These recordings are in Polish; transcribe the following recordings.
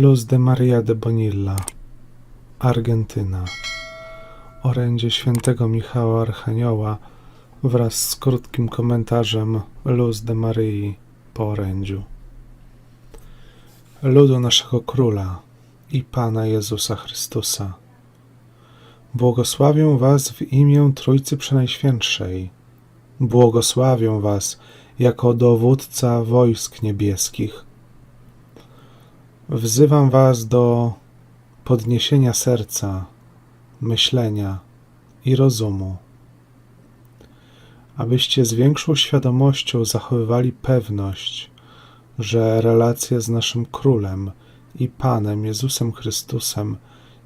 Luz de Maria de Bonilla, Argentyna. Orędzie świętego Michała Archanioła wraz z krótkim komentarzem Luz de Maryi po orędziu. Ludu naszego Króla i Pana Jezusa Chrystusa. Błogosławię Was w imię Trójcy Przenajświętszej. Błogosławię Was jako dowódca wojsk niebieskich. Wzywam Was do podniesienia serca, myślenia i rozumu, abyście z większą świadomością zachowywali pewność, że relacja z naszym Królem i Panem Jezusem Chrystusem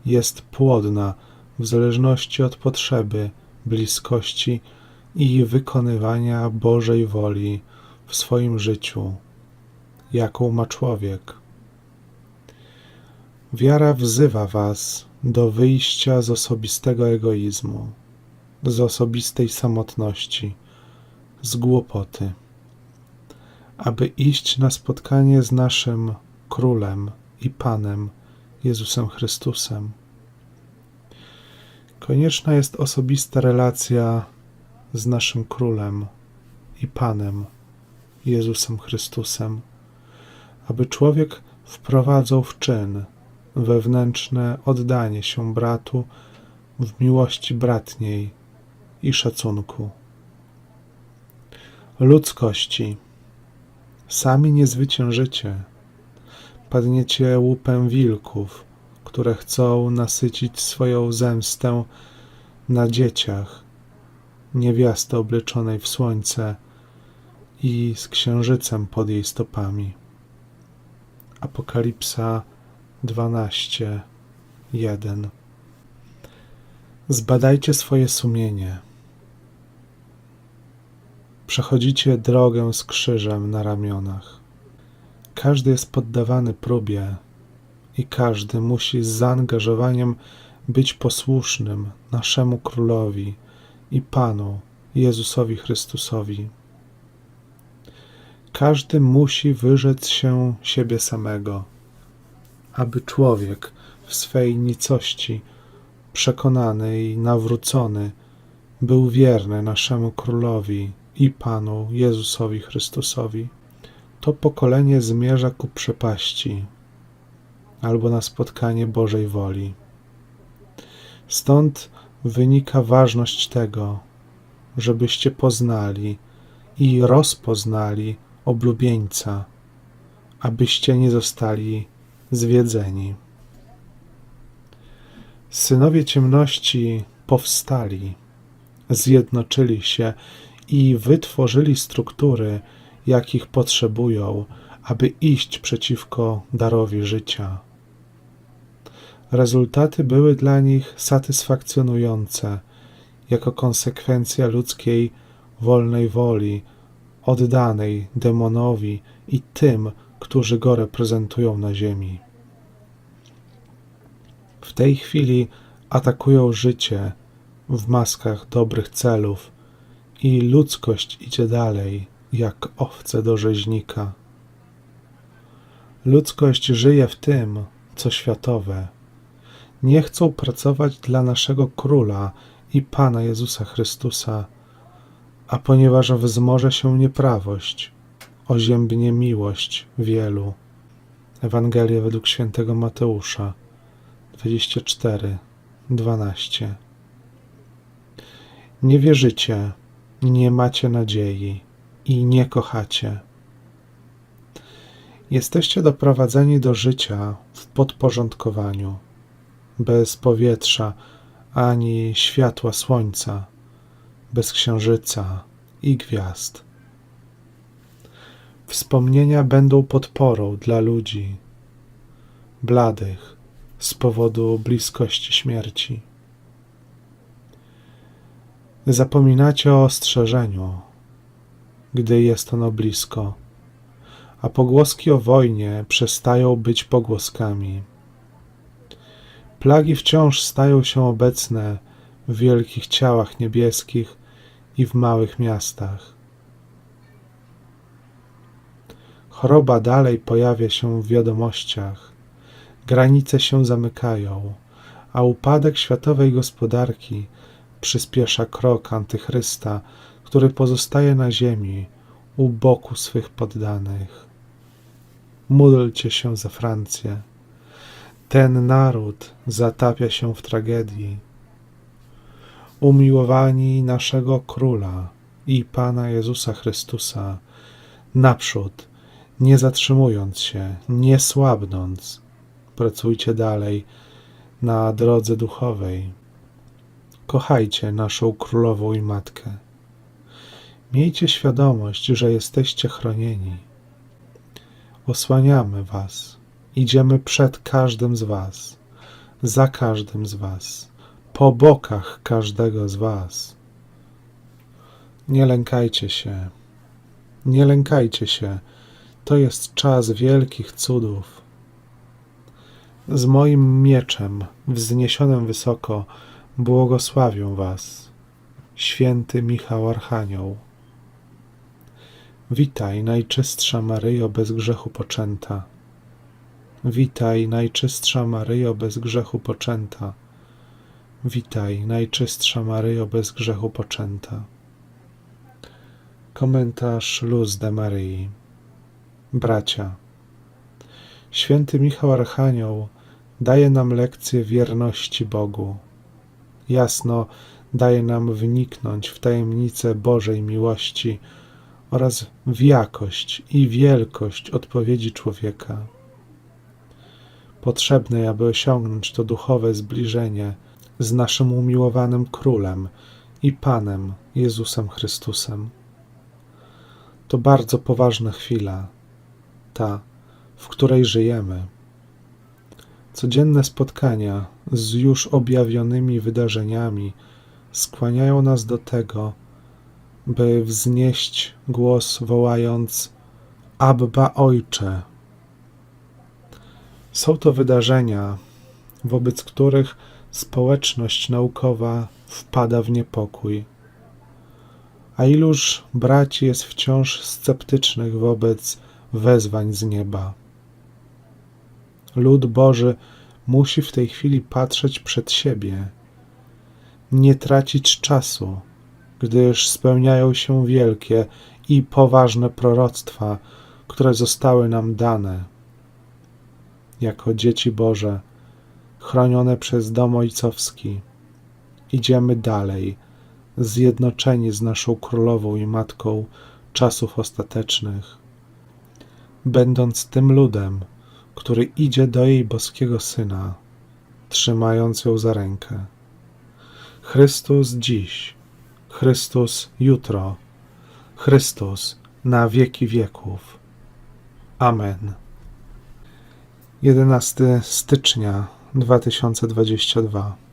jest płodna w zależności od potrzeby, bliskości i wykonywania Bożej woli w swoim życiu, jaką ma człowiek. Wiara wzywa Was do wyjścia z osobistego egoizmu, z osobistej samotności, z głupoty, aby iść na spotkanie z naszym Królem i Panem Jezusem Chrystusem. Konieczna jest osobista relacja z naszym Królem i Panem Jezusem Chrystusem, aby człowiek wprowadzał w czyn wewnętrzne oddanie się bratu w miłości bratniej i szacunku. Ludzkości, sami nie zwyciężycie. Padniecie łupem wilków, które chcą nasycić swoją zemstę na dzieciach niewiasty obleczonej w słońce i z księżycem pod jej stopami. Apokalipsa 12, 1 Zbadajcie swoje sumienie. Przechodzicie drogę z krzyżem na ramionach. Każdy jest poddawany próbie i każdy musi z zaangażowaniem być posłusznym naszemu Królowi i Panu Jezusowi Chrystusowi. Każdy musi wyrzec się siebie samego, aby człowiek w swej nicości, przekonany i nawrócony, był wierny naszemu Królowi i Panu Jezusowi Chrystusowi. To pokolenie zmierza ku przepaści albo na spotkanie Bożej woli. Stąd wynika ważność tego, żebyście poznali i rozpoznali oblubieńca, abyście nie zostali zwiedzeni. Synowie ciemności powstali, zjednoczyli się i wytworzyli struktury, jakich potrzebują, aby iść przeciwko darowi życia. Rezultaty były dla nich satysfakcjonujące jako konsekwencja ludzkiej wolnej woli, oddanej demonowi i tym, którzy go reprezentują na ziemi. W tej chwili atakują życie w maskach dobrych celów i ludzkość idzie dalej, jak owce do rzeźnika. Ludzkość żyje w tym, co światowe. Nie chcą pracować dla naszego Króla i Pana Jezusa Chrystusa, a ponieważ wzmoże się nieprawość, oziębnie miłość wielu. Ewangelia według świętego Mateusza 24, 12. Nie wierzycie, nie macie nadziei i nie kochacie. Jesteście doprowadzeni do życia w podporządkowaniu, bez powietrza ani światła słońca, bez księżyca i gwiazd. Wspomnienia będą podporą dla ludzi bladych z powodu bliskości śmierci. Zapominacie o ostrzeżeniu, gdy jest ono blisko, a pogłoski o wojnie przestają być pogłoskami. Plagi wciąż stają się obecne w wielkich ciałach niebieskich i w małych miastach. Choroba dalej pojawia się w wiadomościach, granice się zamykają, a upadek światowej gospodarki przyspiesza krok antychrysta, który pozostaje na ziemi u boku swych poddanych. Módlcie się za Francję. Ten naród zatapia się w tragedii. Umiłowani naszego Króla i Pana Jezusa Chrystusa, naprzód, nie zatrzymując się, nie słabnąc, pracujcie dalej na drodze duchowej. Kochajcie naszą Królową i Matkę. Miejcie świadomość, że jesteście chronieni. Osłaniamy Was. Idziemy przed każdym z Was, za każdym z Was, po bokach każdego z Was. Nie lękajcie się. Nie lękajcie się. To jest czas wielkich cudów. Z moim mieczem, wzniesionym wysoko, błogosławię Was, święty Michał Archanioł. Witaj, najczystsza Maryjo, bez grzechu poczęta. Witaj, najczystsza Maryjo, bez grzechu poczęta. Witaj, najczystsza Maryjo, bez grzechu poczęta. Komentarz Luz de Maryi. Bracia, święty Michał Archanioł daje nam lekcję wierności Bogu. Jasno daje nam wniknąć w tajemnicę Bożej miłości oraz w jakość i wielkość odpowiedzi człowieka. Potrzebne, aby osiągnąć to duchowe zbliżenie z naszym umiłowanym Królem i Panem Jezusem Chrystusem. To bardzo poważna chwila, ta, w której żyjemy. Codzienne spotkania z już objawionymi wydarzeniami skłaniają nas do tego, by wznieść głos wołając Abba Ojcze. Są to wydarzenia, wobec których społeczność naukowa wpada w niepokój. A iluż braci jest wciąż sceptycznych wobec wezwań z nieba. Lud Boży musi w tej chwili patrzeć przed siebie, nie tracić czasu, gdyż spełniają się wielkie i poważne proroctwa, które zostały nam dane. Jako dzieci Boże, chronione przez dom ojcowski, idziemy dalej, zjednoczeni z naszą królową i matką czasów ostatecznych, będąc tym ludem, który idzie do jej boskiego syna, trzymając ją za rękę. Chrystus dziś, Chrystus jutro, Chrystus na wieki wieków. Amen. 11 stycznia 2022